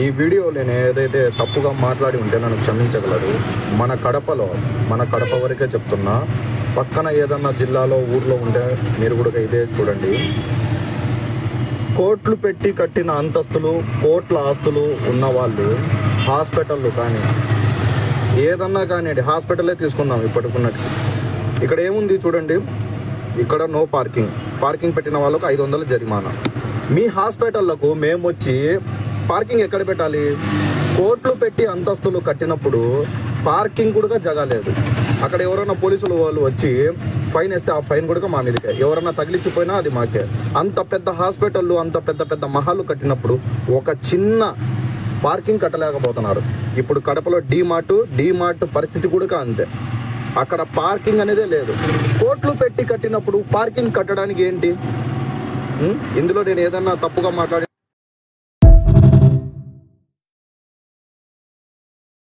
ఈ వీడియో నేను ఏదైతే తప్పుగా మాట్లాడి ఉంటే నన్ను క్షమించగలరు. మన కడపలో మన కడప వరకే చెప్తున్నా పక్కన ఏదన్నా జిల్లాలో ఊర్లో ఉంటే మీరు కూడా ఇదే చూడండి. కోట్లు పెట్టి కట్టిన అంతస్తులు కోట్ల ఆస్తులు ఉన్నవాళ్ళు హాస్పిటల్లు హాస్పిటళ్ళు కానీ ఏదన్నా కానివ్వండి హాస్పిటలే తీసుకుందాం ఇప్పటికున్నట్టు. ఇక్కడ ఏముంది చూడండి ఇక్కడ నో పార్కింగ్. పార్కింగ్ పెట్టిన వాళ్ళకు ఐదు వందల జరిమానా. మీ హాస్పిటళ్ళకు మేము వచ్చి పార్కింగ్ ఎక్కడ పెట్టాలి? కోట్లు పెట్టి అంతస్తులు కట్టినప్పుడు పార్కింగ్ కూడా జగలేదు అక్కడ ఎవరైనా పోలీసులు వాళ్ళు వచ్చి ఫైన్ వేస్తే ఆ ఫైన్ కూడా మా మీదకే. ఎవరైనా తగిలిచ్చిపోయినా అది మాకే. అంత పెద్ద హాస్పిటళ్ళు అంత పెద్ద పెద్ద మహాలు కట్టినప్పుడు ఒక చిన్న పార్కింగ్ కట్టలేకపోతున్నారు. ఇప్పుడు కడపలో డీ మార్ట్ డీ మార్ట్ పరిస్థితి కూడా అంతే. అక్కడ పార్కింగ్ అనేదే లేదు. కోట్లు పెట్టి కట్టినప్పుడు పార్కింగ్ కట్టడానికి ఏంటి? ఇందులో నేను ఏదన్నా తప్పుగా మాట్లాడి